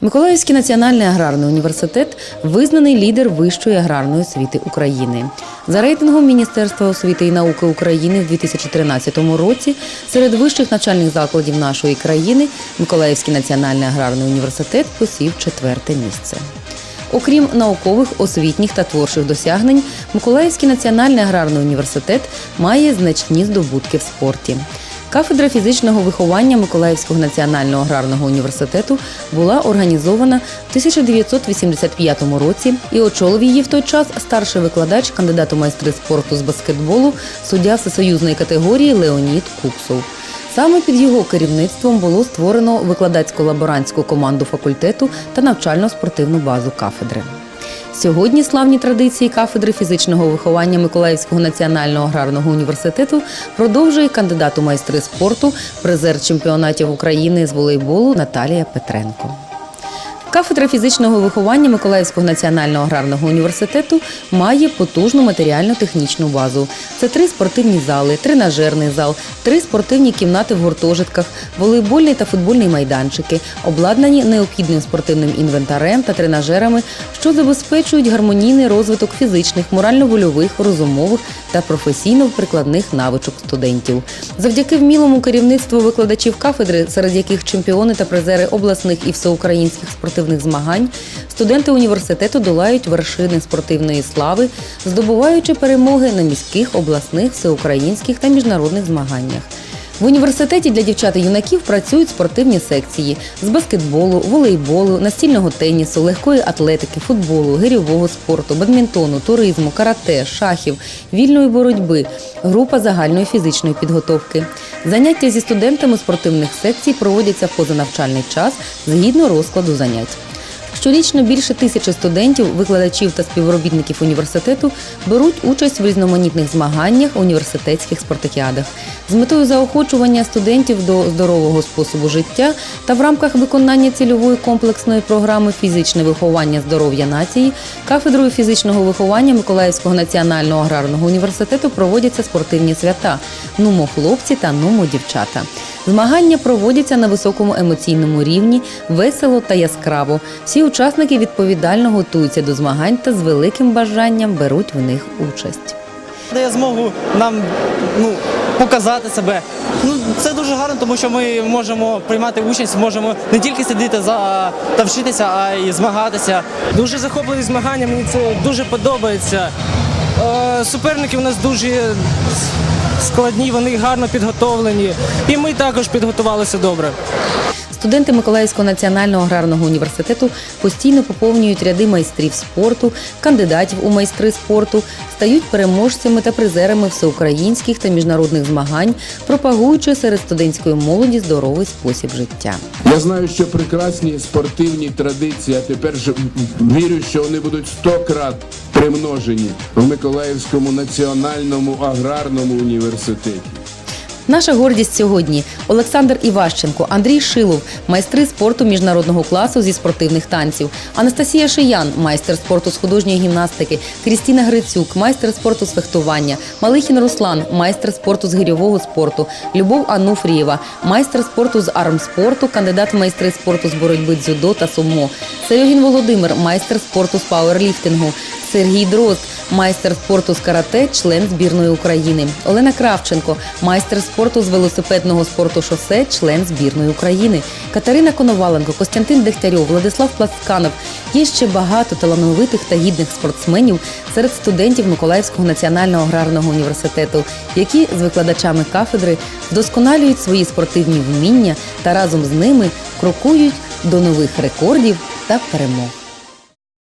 Миколаївський національний аграрний університет визнаний лідер вищої аграрної освіти України. За рейтингом Міністерства освіти і науки України в 2013 році серед вищих навчальних закладів нашої країни Миколаївський національний аграрний університет посів четверте місце. Окрім наукових, освітніх та творчих досягнень, Миколаївський національний аграрний університет має значні здобутки в спорті. Кафедра фізичного виховання Миколаївського національного аграрного університету була організована в 1985 році і очолив її в той час старший викладач, кандидат у майстри спорту з баскетболу, суддя всесоюзної категорії Леонід Куксов. Саме під його керівництвом було створено викладацько-лаборантську команду факультету та навчально-спортивну базу кафедри. Сьогодні славні традиції кафедри фізичного виховання Миколаївського національного аграрного університету продовжує кандидат у майстри спорту, призер чемпіонатів України з волейболу Наталія Петренко. Кафедра фізичного виховання Миколаївського національного аграрного університету має потужну матеріально-технічну базу. Це три спортивні зали, тренажерний зал, три спортивні кімнати в гуртожитках, волейбольний та футбольний майданчики, обладнані необхідним спортивним інвентарем та тренажерами, що забезпечують гармонійний розвиток фізичних, морально-вольових, розумових та професійно-прикладних навичок студентів. Завдяки вмілому керівництву викладачів кафедри, серед яких чемпіони та призери обласних і всеукраїнських спортивних змагань, студенти університету долають вершини спортивної слави, здобуваючи перемоги на міських, обласних, всеукраїнських та міжнародних змаганнях. В університеті для дівчат і юнаків працюють спортивні секції з баскетболу, волейболу, настільного тенісу, легкої атлетики, футболу, гирьового спорту, бадмінтону, туризму, карате, шахів, вільної боротьби, група загальної фізичної підготовки. Заняття зі студентами спортивних секцій проводяться в позанавчальний час згідно розкладу занять. Щорічно більше тисячі студентів, викладачів та співробітників університету беруть участь в різноманітних змаганнях, університетських спартакіадах з метою заохочування студентів до здорового способу життя та в рамках виконання цільової комплексної програми фізичне виховання здоров'я нації кафедрою фізичного виховання Миколаївського національного аграрного університету проводяться спортивні свята Нумо хлопці та Нумо дівчата. Змагання проводяться на високому емоційному рівні, весело та яскраво. Всі учасники відповідально готуються до змагань та з великим бажанням беруть в них участь. дає змогу нам ну, показати себе. Ну, це дуже гарно, тому що ми можемо приймати участь, можемо не тільки сидіти за та вчитися, а й змагатися. Дуже захопливі змагання, мені це дуже подобається. Е, Суперники у нас дуже складні, вони гарно підготовлені. І ми також підготувалися добре. Студенти Миколаївського національного аграрного університету постійно поповнюють ряди майстрів спорту, кандидатів у майстри спорту, стають переможцями та призерами всеукраїнських та міжнародних змагань, пропагуючи серед студентської молоді здоровий спосіб життя. Я знаю, що прекрасні спортивні традиції, а тепер ж вірю, що вони будуть сто крат примножені в Миколаївському національному аграрному університеті. Наша гордість сьогодні Олександр Іващенко, Андрій Шилов, майстри спорту міжнародного класу зі спортивних танців, Анастасія Шиян, майстер спорту з художньої гімнастики, Крістіна Грицюк, майстер спорту з фехтування, Малихін Руслан, майстер спорту з гирьового спорту, Любов Ануфрієва, майстер спорту з армспорту, кандидат в майстри спорту з боротьби дзюдо та сумо, Серегін Володимир, майстер спорту з пауерліфтингу, Сергій Дрозд, майстер спорту з карате, член збірної України. Олена Кравченко, майстер спорту з велосипедного спорту шосе, член збірної України. Катерина Коноваленко, Костянтин Дегтярьов, Владислав Пласканов. Є ще багато талановитих та гідних спортсменів серед студентів Миколаївського національного аграрного університету, які з викладачами кафедри вдосконалюють свої спортивні вміння та разом з ними крокують до нових рекордів та перемог.